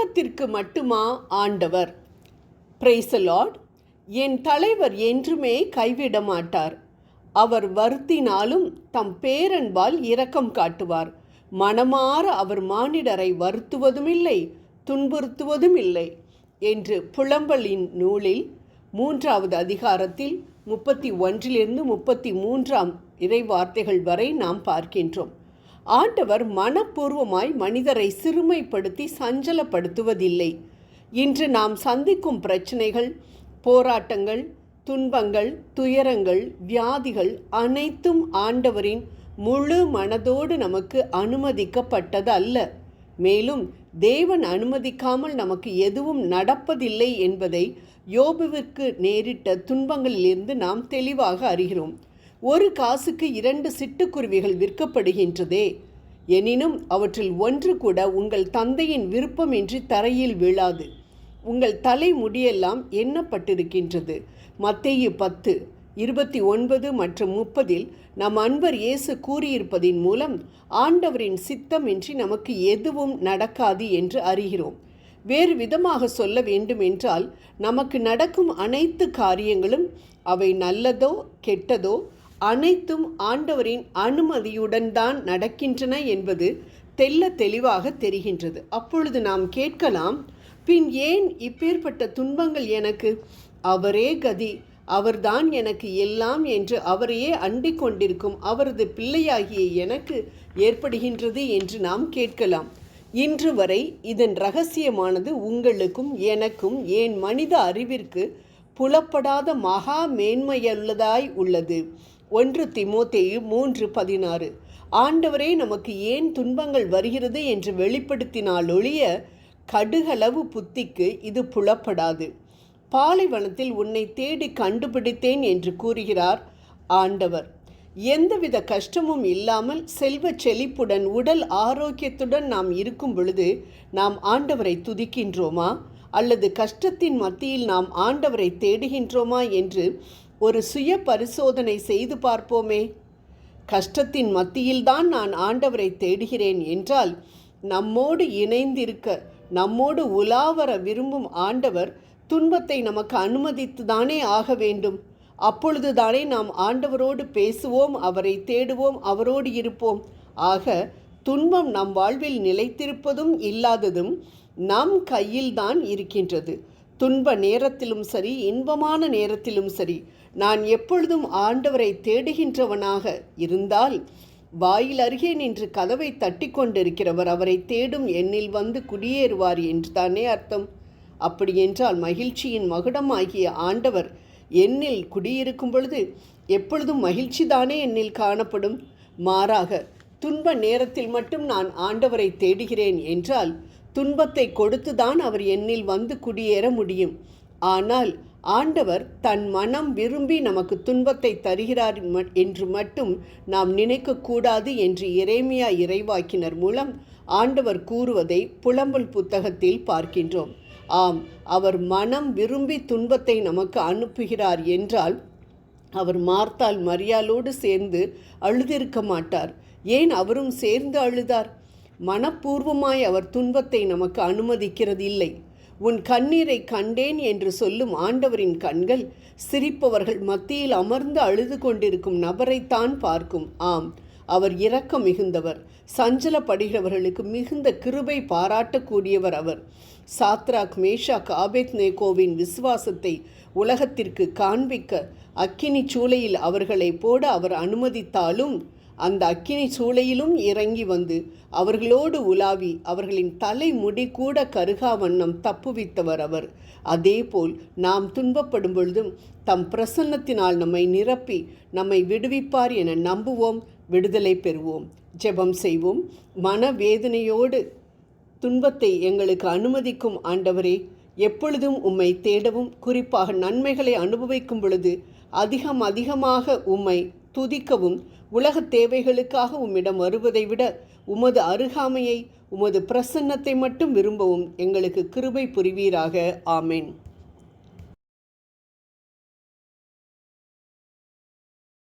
துன்பத்திற்கு மட்டுமா ஆண்டவர்? பிரைசலாட் என் தலைவர் என்றுமே கைவிட மாட்டார். அவர் வருத்தினாலும் தம் பேரன்பால் இரக்கம் காட்டுவார். மனமாற அவர் மானிடரை வருத்துவதுமில்லை துன்புறுத்துவதும் இல்லை என்று புலம்பலின் நூலில் மூன்றாவது அதிகாரத்தில் முப்பத்தி ஒன்றிலிருந்து முப்பத்தி மூன்றாம் இறைவார்த்தைகள் வரை நாம் பார்க்கின்றோம். ஆண்டவர் மனப்பூர்வமாய் மனிதரை சிறுமைப்படுத்தி சஞ்சலப்படுத்துவதில்லை. இன்று நாம் சந்திக்கும் பிரச்சனைகள் போராட்டங்கள் துன்பங்கள் துயரங்கள் வியாதிகள் அனைத்தும் ஆண்டவரின் முழு மனதோடு நமக்கு அனுமதிக்கப்பட்டது அல்ல மேலும் தேவன் அனுமதிக்காமல் நமக்கு எதுவும் நடப்பதில்லை என்பதை யோபுவிற்கு நேரிட்ட துன்பங்களிலிருந்து நாம் தெளிவாக அறிகிறோம். ஒரு காசுக்கு இரண்டு சிட்டுக்குருவிகள் விற்கப்படுகின்றதே. எனினும் அவற்றில் ஒன்று கூட உங்கள் தந்தையின் விருப்பமின்றி தரையில் விழாது. உங்கள் தலை முடியெல்லாம் எண்ணப்பட்டிருக்கின்றது. மத்தேயு பத்து இருபத்தி ஒன்பது மற்றும் முப்பதில் நம் அன்பர் இயேசு கூறியிருப்பதின் மூலம் ஆண்டவரின் சித்தமின்றி நமக்கு எதுவும் நடக்காது என்று அறிகிறோம். வேறு விதமாக சொல்ல வேண்டுமென்றால் நமக்கு நடக்கும் அனைத்து காரியங்களும் அவை நல்லதோ கெட்டதோ அனைத்தும் ஆண்டவரின் அனுமதியுடன் தான் நடக்கின்றன என்பது தெல்ல தெளிவாக தெரிகின்றது. அப்பொழுது நாம் கேட்கலாம் பின் ஏன் இப்பேற்பட்ட துன்பங்கள் எனக்கு? அவரே கதி அவர்தான் எனக்கு எல்லாம் என்று அவரையே அண்டிக் கொண்டிருக்கும் அவரது பிள்ளையாகிய எனக்கு ஏற்படுகின்றது என்று நாம் கேட்கலாம். இன்று வரை இதன் ரகசியமானது உங்களுக்கும் எனக்கும் ஏன் மனித அறிவிற்கு புலப்படாத மகா மேன்மையுள்ளதாய் உள்ளது. ஒன்று திமோத்தேயு மூன்று பதினாறு. ஆண்டவரே நமக்கு ஏன் துன்பங்கள் வருகிறது என்று வெளிப்படுத்தினால் ஒழிய கடுகளவு புத்திக்கு இது புலப்படாது. பாலைவனத்தில் உன்னை தேடி கண்டுபிடித்தேன் என்று கூறுகிறார் ஆண்டவர். எந்தவித கஷ்டமும் இல்லாமல் செல்வ செழிப்புடன் உடல் ஆரோக்கியத்துடன் நாம் இருக்கும் பொழுது நாம் ஆண்டவரை துதிக்கின்றோமா? அல்லது கஷ்டத்தின் மத்தியில் நாம் ஆண்டவரை தேடுகின்றோமா? என்று ஒரு சுய பரிசோதனை செய்து பார்ப்போமே. கஷ்டத்தின் மத்தியில்தான் நான் ஆண்டவரை தேடுகிறேன் என்றால் நம்மோடு இணைந்திருக்க நம்மோடு உலாவர விரும்பும் ஆண்டவர் துன்பத்தை நமக்கு அனுமதித்து தானே ஆக வேண்டும். அப்பொழுது தானே நாம் ஆண்டவரோடு பேசுவோம் அவரை தேடுவோம் அவரோடு இருப்போம். ஆக துன்பம் நம் வாழ்வில் நிலைத்திருப்பதும் இல்லாததும் நம் கையில்தான் இருக்கின்றது. துன்ப நேரத்திலும் சரி இன்பமான நேரத்திலும் சரி நான் எப்பொழுதும் ஆண்டவரை தேடுகின்றவனாக இருந்தால் வாயில் அருகே நின்று கதவை தட்டி கொண்டிருக்கிறவர் அவரை தேடும் எண்ணில் வந்து குடியேறுவார் என்று தானே அர்த்தம். அப்படியென்றால் மகிழ்ச்சியின் மகுடமாகிய ஆண்டவர் எண்ணில் குடியிருக்கும் பொழுது எப்பொழுதும் மகிழ்ச்சி தானே எண்ணில் காணப்படும். மாறாக துன்ப நேரத்தில் மட்டும் நான் ஆண்டவரை தேடுகிறேன் என்றால் துன்பத்தை கொடுத்துதான் அவர் என்னில் வந்து குடியேற முடியும். ஆனால் ஆண்டவர் தன் மனம் விரும்பி நமக்கு துன்பத்தை தருகிறார் என்று மட்டும் நாம் நினைக்கக்கூடாது என்று இறைமையா இறைவாக்கினர் மூலம் ஆண்டவர் கூறுவதை புலம்பல் புத்தகத்தில் பார்க்கின்றோம். ஆம் அவர் மனம் விரும்பி துன்பத்தை நமக்கு அனுப்புகிறார் என்றால் அவர் மார்த்தால் மரியாளோடு சேர்ந்து அழுதிருக்க மாட்டார். ஏன் அவரும் சேர்ந்து அழுதார்? மனப்பூர்வமாய் அவர் துன்பத்தை நமக்கு அனுமதிக்கிறது இல்லை உன் கண்ணீரை கண்டேன் என்று சொல்லும் ஆண்டவரின் கண்கள் சிரிப்பவர்கள் மத்தியில் அமர்ந்து அழுது கொண்டிருக்கும் நபரைத்தான் பார்க்கும். ஆம் அவர் இரக்கம் மிகுந்தவர். சஞ்சலப்படுகிறவர்களுக்கு மிகுந்த கிருபை பாராட்டக்கூடியவர் அவர். சாத்ராக் மேஷாக் ஆபேத் நேகோவின் விசுவாசத்தை உலகத்திற்கு காண்பிக்க அக்கினி சூளையில் அவர்களை போட அவர் அனுமதித்தாலும் அந்த அக்கினி சூளையிலும் இறங்கி வந்து அவர்களோடு உலாவி அவர்களின் தலை முடி கூட கருகா வண்ணம் தப்புவித்தவர் அவர். அதேபோல் நாம் துன்பப்படும் பொழுதும் தம் பிரசன்னத்தினால் நம்மை நிரப்பி நம்மை விடுவிப்பார் என நம்புவோம் விடுதலை பெறுவோம். ஜெபம் செய்வோம். மனவேதனையோடு துன்பத்தை எங்களுக்கு அனுமதிக்கும் ஆண்டவரே எப்பொழுதும் உம்மை தேடவும் குறிப்பாக நன்மைகளை அனுபவிக்கும் பொழுது அதிகம் அதிகமாக உம்மை துதிக்கவும் உலகத் தேவைகளுக்காக உம்மிடம் வருவதை விட உமது அருகாமையை உமது பிரசன்னத்தை மட்டும் விரும்பவும் எங்களுக்கு கிருபை புரிவீராக. ஆமேன்.